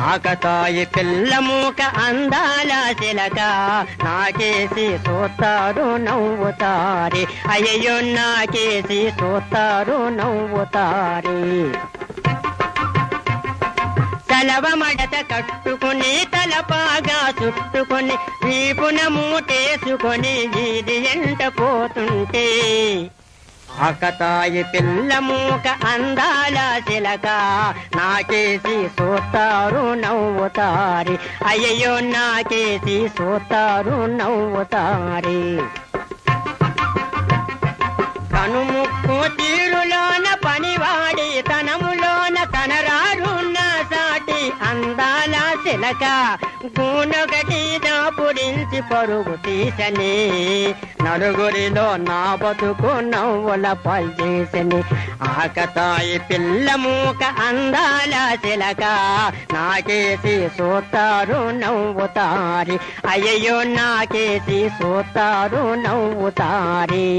ఆకతాయి పిల్ల మూక అందాల శిలక నాకేసి చూస్తారు నవ్వుతారి. అయ్యో నాకేసి చూస్తారు నవ్వుతారి. తలవ మడత కట్టుకుని తలపాగా చుట్టుకొని వీపున మూటేసుకొని వీధి ఎంట పోతుంటే ఆకతాయి పిల్ల మూక అందాల చిలక. నాకేసి చూస్తారు నవ్వుతారి. అయ్యో నాకేసి చూస్తారు నవ్వుతారి. కనుముక్కు తీరులోన పనివాడి తనం అందాల చిలక గూనొకటి దాపురించి పరుగు తీసని నలుగురిలో నా బతుకు నవ్వుల పల్చేసని ఆకతాయి పిల్ల మూక అందాల చిలక నాకేసి సోతారు నవ్వుతారి. అయ్యో నాకేసి సోతారు నవ్వుతారి.